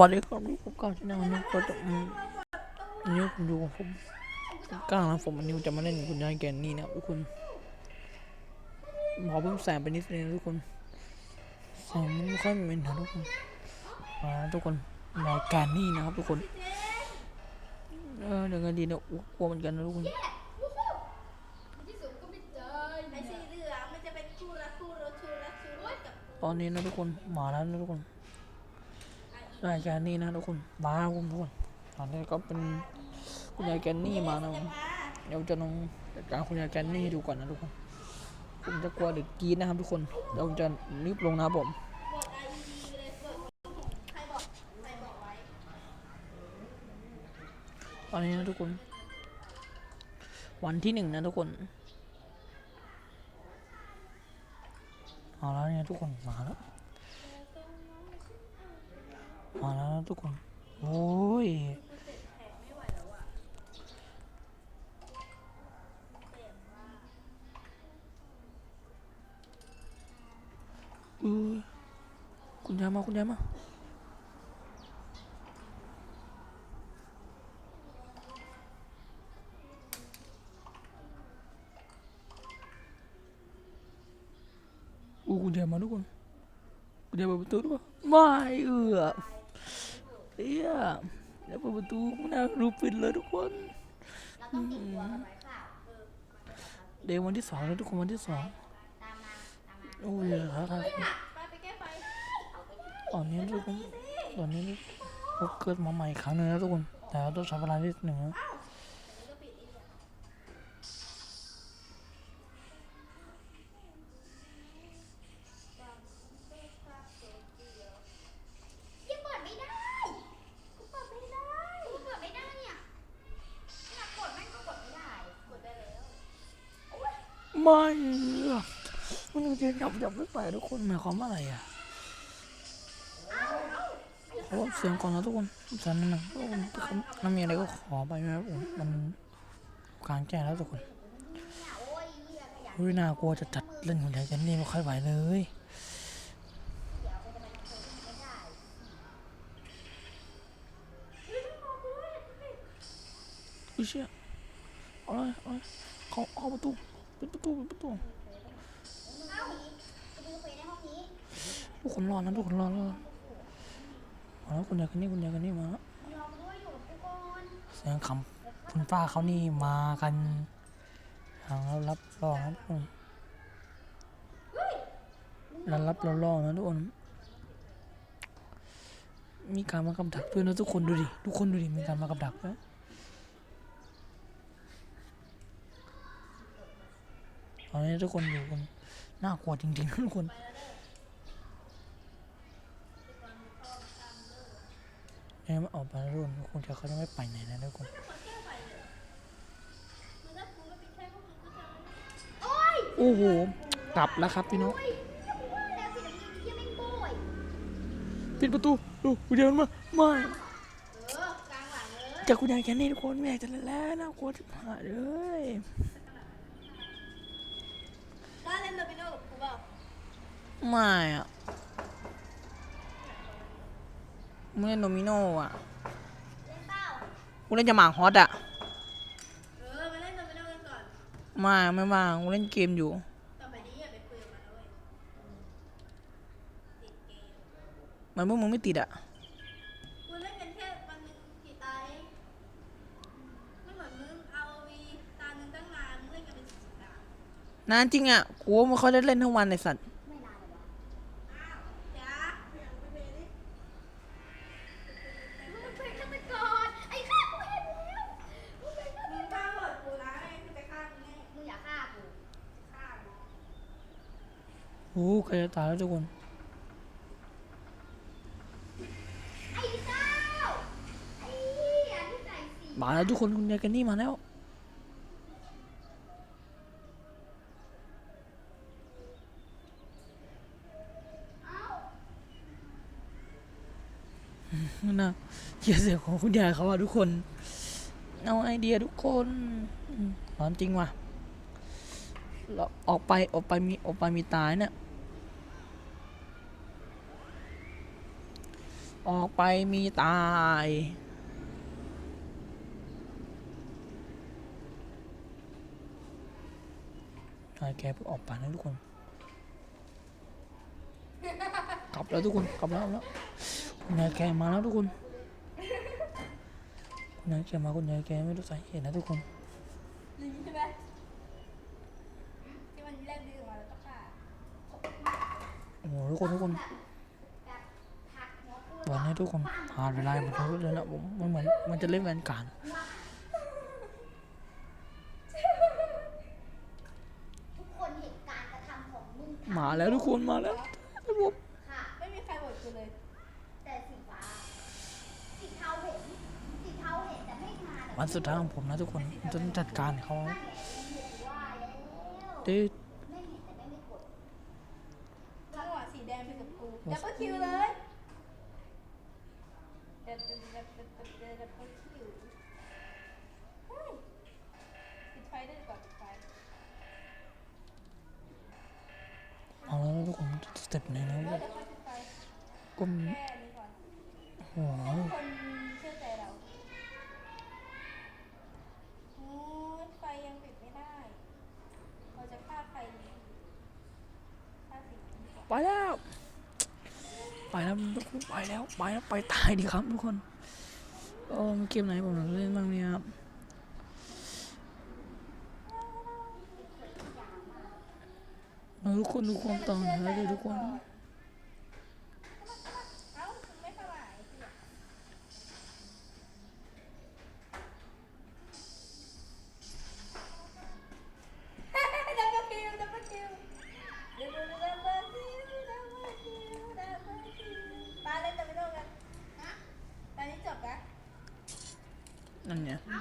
วันนี้ก็รู้ผมก้าวที่นั่งนี่ก็จะอืมอันนี้ผมดูของผมผมก้าวนะผมอันนี้จะมาเล่นกับคุณยายแกนนี่นะครับทุกคนขอเพิ่มแสงไปนิดนึงนะทุกคนแสงมันไม่ค่อยเป็นนะทุกคนมาทุกคนยายแกนนี่นะครับทุกคนเออเดี๋ยวไงดีเนี่ยอุ๊ยกลัวเหมือนกันนะทุกคนที่สูงก็ไม่เจอไอ้สีเหลืองมันจะเป็นคู่รักคู่รสชูรักชูรสกับตอนนี้นะทุกคนมาแล้วนะทุกคน ยายแกนนี่นะทุกคนมาครับผมทุกคนตอนนี้ก็เป็นคุณยายแกนนี่มานะผมเดี๋ยวจะลองจัดการคุณยายแกนนี่ดูก่อนนะทุกคนผมจะกลัวเด็กกรีดนะครับทุกคนเดี๋ยวผมจะรีบลงนะผมกดไอดีเลยกดใครบอกใครบอกไว้ตอนนี้นะทุกคน วันที่หนึ่งนะทุกคนเอาแล้วเนี่ยทุกคนมาแล้ว มาแล้วนะทุกคน โอ้ยอือคุณยายมา คุณยายมาอู้คุณยายมาทุกคนคุณยายเปิดประตูด้วยไม่เอือ เอี้ยแล้วเปิดประตูมัน่ารูปิดเลยทุกคน เราต้องติดตัวกันไว้ค่ะเออเดย์วันที่สองแล้วทุกคนวันที่สองตามมาตามมาโอ้ยครับครับไปไปแก้ไฟเอาไปตอนนี้ทุกคนตอนนี้เขาเกิดมาใหม่อีกครั้งหนึงนะทุกคนแต่เราต้องใช้เวลานิดหนึ่งนะแล้ว ไม่เอือมันจะจับจับไม่ไปทุกคนหมายความว่าอะไรอะขอเสียงก่อนนะทุกคนสันนะทุกคนถ้ามีอะไรก็ขอไปนะครับผมมันกลางแจ้งแล้วทุกคนโอ้ยเหี้ยน่ากลัวจะจัดเล่นหุ่นใหญ่กันนี่ไม่ค่อยไหวเลยอุ้ยเชี่ยเอาเลยเอาเลยเขาเอาประตู ปิดประตูปิดประตูเอ้าไปดูคุยในห้องนี้ทุกคนรอนะทุกคนรอรอมาแล้วคุณยายกันนี่คุณยายกันนี่มาแล้วลองด้วยอยู่กับกูก่อนเสียงคำคุณป้าเขานี่มากันทางรับรับรองนะทุกคนรับรับรองรองนะทุกคนมีการมากับดักด้วยนะทุกคนดูดิทุกคนดูดิมีการมากับดักด้วยต อนนี้ทุกคนอยู่กันน่ากลัวจริงๆทุกคนยังไม่ออกไปนะทุกคนทุกคนเดียวเขาจะไม่ไปไหนนะทุกคนโอ้โหกลับแล้วครับพี่น้องเปิดประตูดูคุณยายมันมาไม่จากคุณยายแค่นี้ทุกคนไม่อยากจะเล่นแล้วน่ากลัวจะผ่าเลย นเล่นโดมิโนกับกูเปล่าไม่อะมึงเล่นโดมิโนอะเล่นเปล่ากูเล่นจะหมากฮอตอะเออมาเล่นโดมิโนกันก่อน ไม่ไม่ว่างกูเล่นเกมอยู่ ต่อไปนี้อย่าไปคุยกับมันนะเว้ยติดเกม มันพวกมึงไม่ติดอะ กูเล่นกันแค่วันหนึงกี่ตาเองไม่เหมือนมึงเอาวีตาหนึ่งตั้งนานมึงเล่นกันเป็นสิบตาน นานจริงอะกูว่าม่ค่อยได้เล่นทั้งวันในสัตว์ไม่นานเลยวะอ้าวจ้าอยากไปเบดิมึงเป็นฆาตกรไอ้ข้ากูเห็นแล้วมึงเป็นฆามึงฆ่ามึงอย่าฆ่ากูฆ่ามึงโอ้ใครจะตายแล้วทุกคนไอ้เจ้าไอ้เหี้ยที่ใส่สีมาแล้วทุกคนคุณยายกันนี่มาแล้ว นั่นนะเกียเสียงของคุณยายเขาอะทุกคน เอาไอเดียทุกคนร้อนจริงว่ะแล้วออกไปออกไปมีออกไปมีตายเนี่ยออกไปมีตายนายแกเพิ่งออกไปนะทุกคน กลับแล้วทุกคน กลับแล้วแล้ว คุณยายแกมาแล้วทุกคนคุณยายแกมาคุณยายแกไม่รู้สาเหตุนะทุกคนลิงใช่ไหมที่มันแลบลิ้นออกมาแล้วก็ฆ่าโอ้โหทุกคนทุกคนแบบหักหัวกูวันนี้ทุกคนผ่านเวลาหมดทุกเลยนะผมมันเหมือนมันจะเล่นแวนการดทุกคนเห็นการกระทำของมึงมาแล้วทุกคนมาแล้วผมค่ะไม่มีใครโหวตกูเลย แต่สีฟ้าสีเทาเห็นสีเทาเห็นแต่ไม่มาแต่ วันสุดท้ายของผมนะทุกคนผมจะต้องจัดการเขานั่นไงเห็นว่าแล้วดื้อไม่เห็นแต่ไม่ไม่กดจังหวะสีแดงเป็นกับกูดับเบิลคิวเลยดับดับดับดับดับดับดับเบิลคิวเฮ้ยปิดไฟได้ดีกว่าปิดไฟเอาแล้วทุกคนสเต็ปไหนนะเออเดี๋ยวค่อยปิดไฟก็แค่นี้ก่อนโอ้โหให้ทุกคนเชื่อใจเราโอ้ยไฟยังปิดไม่ได้ เราจะฆ่าไฟนี้ฆ่าสีนี้ดีกว่า ไปแล้ว ไปแล้วทุกคนไปแล้วไปแล้วไปตายดีครับทุกคนโอ้เกมไหนผมเล่นบ้างเนี่ยครับทุกคนทุกคนต่อนะเลยทุกคน เอ้าไม่เข้ามาไอ้เหี้ย ดับเบิลคิวดับเบิลคิวดับเบิลดับเบิลคิวดับเบิลคิวดับเบิลคิวปาเล่นแต่ไม่โดนกันนะตอนนี้จบนะ นั่น เอา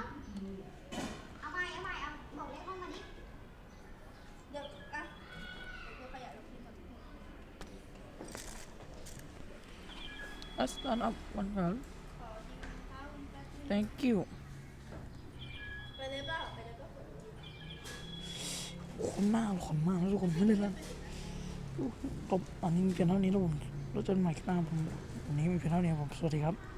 เอาใหม่เอาใหม่เอาบอกเลขห้องมาดิ เดี๋ยวอะเดี๋ยวขยายรูปที่หมดอัสตันอัพวันกันขอดีข้าวแป๊บนึง thank you ไปเลยเปล่าไปเลยก็กดขอบคุณมากขอบคุณมากทุกคนไม่เล่นแล้วจบอันนี้มีเพียงเท่านี้แล้วผมเราเจอกันใหม่ครั้งหน้าผมวันนี้มีเพียงเท่านี้ครับผมสวัสดีครับ